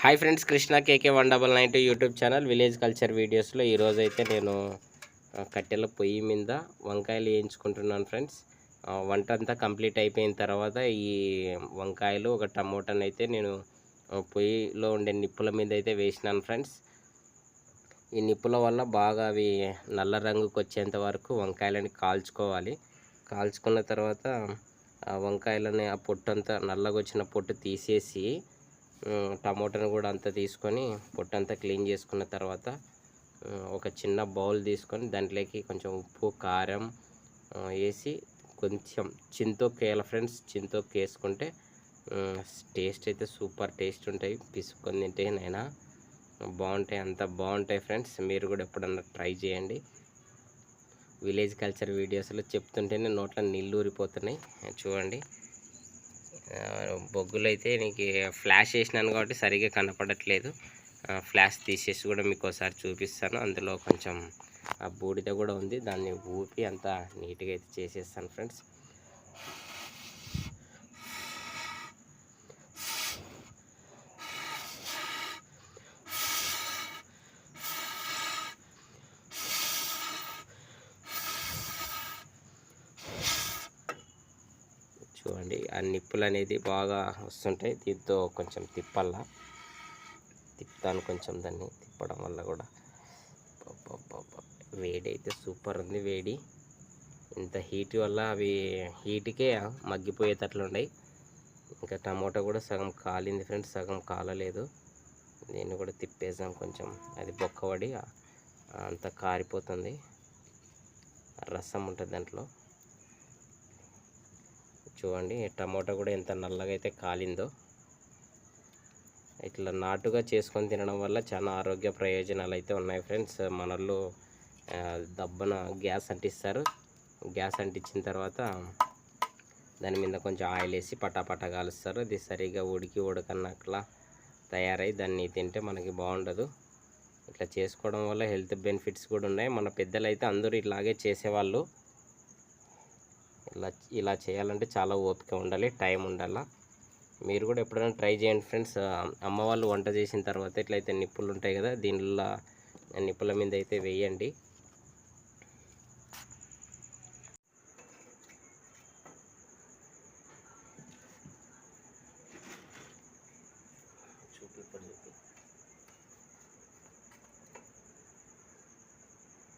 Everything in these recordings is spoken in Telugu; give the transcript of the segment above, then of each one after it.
Hi friends Krishna KK one double nine two YouTube channel village culture వీడియోస్లో ఈరోజు అయితే నేను కట్టెల పొయ్యి మీద వంకాయలు వేయించుకుంటున్నాను ఫ్రెండ్స్. వంట అంతా కంప్లీట్ అయిపోయిన తర్వాత ఈ వంకాయలు ఒక టమోటాని అయితే నేను పొయ్యిలో ఉండే నిప్పుల మీద అయితే వేసినాను ఫ్రెండ్స్. ఈ నిప్పుల వల్ల బాగా అవి నల్ల రంగుకి వచ్చేంత వరకు వంకాయలని కాల్చుకోవాలి. కాల్చుకున్న తర్వాత ఆ వంకాయలని ఆ పొట్టు అంతా నల్లగా వచ్చిన పొట్టు తీసేసి టమోటాను కూడా అంతా తీసుకొని పొట్టంతా క్లీన్ చేసుకున్న తర్వాత ఒక చిన్న బౌల్ తీసుకొని దాంట్లోకి కొంచెం ఉప్పు కారం వేసి కొంచెం చింతొక్కు వేయాలి ఫ్రెండ్స్ చింతొక్కు వేసుకుంటే టేస్ట్ అయితే సూపర్ టేస్ట్ ఉంటాయి. పిసుకొని తింటే నైనా బాగుంటాయి. అంత బాగుంటాయి ఫ్రెండ్స్. మీరు కూడా ఎప్పుడన్నా ట్రై చేయండి. విలేజ్ కల్చర్ వీడియోస్లో చెప్తుంటేనే నోట్లో నీళ్ళు ఊరిపోతున్నాయి. చూడండి. బొగ్గులు అయితే నీకు ఫ్లాష్ వేసినాను కాబట్టి సరిగ్గా కనపడట్లేదు. ఫ్లాష్ తీసేసి కూడా మీకు ఒకసారి చూపిస్తాను. అందులో కొంచెం ఆ బూడిద కూడా ఉంది. దాన్ని ఊపి అంతా నీట్గా అయితే చేసేస్తాను ఫ్రెండ్స్. చూడండి ఆ నిప్పులు అనేది బాగా వస్తుంటాయి. దీంతో కొంచెం తిప్పల్లా. తిప్పుతాను కొంచెం దాన్ని తిప్పడం వల్ల కూడా. వేడి అయితే సూపర్ ఉంది వేడి. ఇంత హీట్ వల్ల అవి హీట్కే మగ్గిపోయేటట్లున్నాయి ఇంకా టమోటా కూడా సగం కాలింది ఫ్రెండ్స్ సగం కాలలేదు. దీన్ని కూడా తిప్పేసాం కొంచెం. అది బొక్కబడి అంత కారిపోతుంది. రసం ఉంటుంది దాంట్లో. చూడండి టమాటా కూడా ఎంత నల్లగా అయితే కాలిందో. ఇట్లా నాటుగా చేసుకొని తినడం వల్ల చాలా ఆరోగ్య ప్రయోజనాలు అయితే ఉన్నాయి ఫ్రెండ్స్. మనల్లో దబ్బన గ్యాస్ అంటిస్తారు. గ్యాస్ అంటించిన తర్వాత దాని మీద కొంచెం ఆయిల్ వేసి పటాపటా కాలుస్తారు. అది సరిగా ఉడికి ఉడకన్నట్లా తయారై దాన్ని తింటే మనకి బాగుండదు. ఇట్లా చేసుకోవడం వల్ల హెల్త్ బెనిఫిట్స్ కూడా ఉన్నాయి. మన పెద్దలు అయితే అందరూ ఇలాగే చేసేవాళ్ళు. ఇలా ఇలా చేయాలంటే చాలా ఓపిక ఉండాలి టైం ఉండాలా. మీరు కూడా ఎప్పుడైనా ట్రై చేయండి ఫ్రెండ్స్. అమ్మ వాళ్ళు వంట చేసిన తర్వాత ఇట్లయితే నిప్పులు ఉంటాయి కదా దీనిలో నిప్పుల మీద అయితే వేయండి.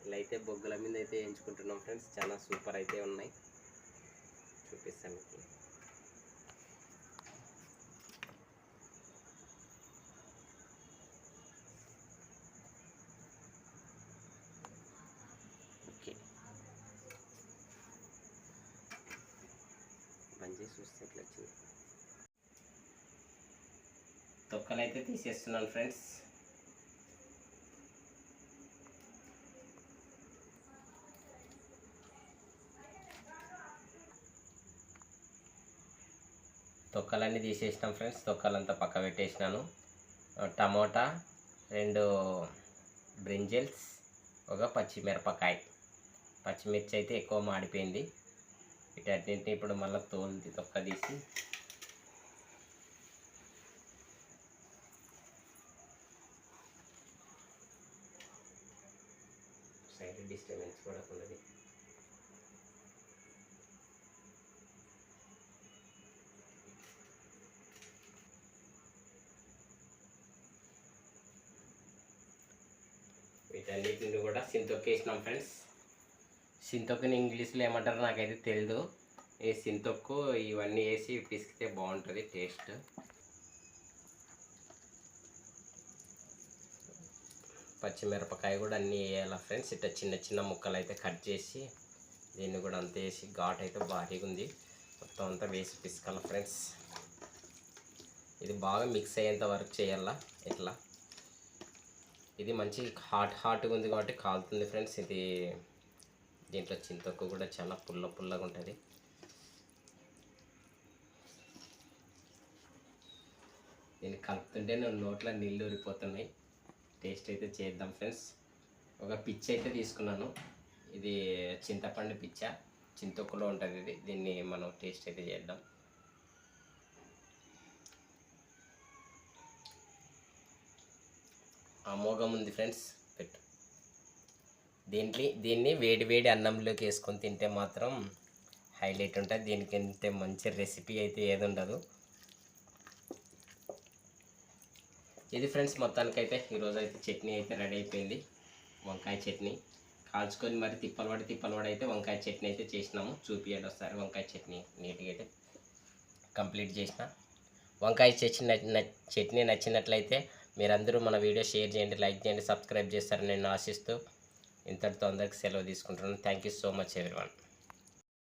ఇలా అయితే బొగ్గుల మీద అయితే వేయించుకుంటున్నాం ఫ్రెండ్స్. చాలా సూపర్ అయితే ఉన్నాయి. చూపిస్తాను మీకు ఓకే బంద్ చేసి చూస్తే తొక్కలన్నీ తీసేసినాం ఫ్రెండ్స్. తొక్కలంతా పక్క పెట్టేసినాను. టమోటా రెండు బ్రింజల్స్ ఒక పచ్చిమిరపకాయ. పచ్చిమిర్చి అయితే ఎక్కువ మాడిపోయింది. వీటన్నింటిని ఇప్పుడు మళ్ళీ తోలు తొక్క తీసి సైడ్ డిస్టర్బెన్స్ కూడా ఉన్నది. వీటన్నిటిని కూడా సింతొక్కేసినాం ఫ్రెండ్స్. సింతొక్కుని ఇంగ్లీష్లో ఏమంటారో నాకైతే తెలియదు ఈ సింతొక్కు ఇవన్నీ వేసి పిసికితే బాగుంటుంది టేస్ట్. పచ్చిమిరపకాయ కూడా అన్నీ వేయాలి ఫ్రెండ్స్? ఇట్లా చిన్న చిన్న ముక్కలు అయితే కట్ చేసి దీన్ని కూడా అంత వేసి ఘాట్ అయితే భారీగా ఉంది. మొత్తం అంతా వేసి పిసకాల ఫ్రెండ్స్. ఇది బాగా మిక్స్ అయ్యేంత వరకు చేయాలా ఇట్లా. ఇది మంచి హాట్ హాట్గా ఉంది కాబట్టి కాలుతుంది ఫ్రెండ్స్. ఇది దీంట్లో చింతొక్కు కూడా చాలా పుల్ల పుల్లగా ఉంటుంది. దీన్ని కలుపుతుంటే నేను నోట్లో నీళ్ళు ఊరిపోతున్నాయి. టేస్ట్ అయితే చేద్దాం ఫ్రెండ్స్. ఒక పిచ్చ అయితే తీసుకున్నాను. ఇది చింతపండు పిచ్చ. చింతొక్కులో ఉంటుంది ఇది. దీన్ని మనం టేస్ట్ అయితే చేద్దాం. అమోఘం ఉంది ఫ్రెండ్స్. పెట్టు. దీంట్లో దీన్ని వేడి వేడి అన్నంలోకి వేసుకొని తింటే మాత్రం హైలైట్ ఉంటుంది. దీనికి తింటే మంచి రెసిపీ అయితే ఏది ఉండదు. ఇది ఫ్రెండ్స్ మొత్తానికైతే ఈరోజు అయితే చట్నీ అయితే రెడీ అయిపోయింది. వంకాయ చట్నీ. కాల్చుకొని మరి తిప్పలు పడి తిప్పలు అయితే వంకాయ చట్నీ అయితే చేసినాము. చూపియండి ఒకసారి వంకాయ చట్నీ నీట్గా అయితే కంప్లీట్ చేసిన. వంకాయ చట్నీ చట్నీ నచ్చినట్లయితే మీరందరూ మన వీడియో షేర్ చేయండి లైక్ చేయండి సబ్స్క్రైబ్ చేస్తారని నేను ఆశిస్తూ ఇంతటితో అందరికి సెలవు తీసుకుంటున్నాను. Thank you so much everyone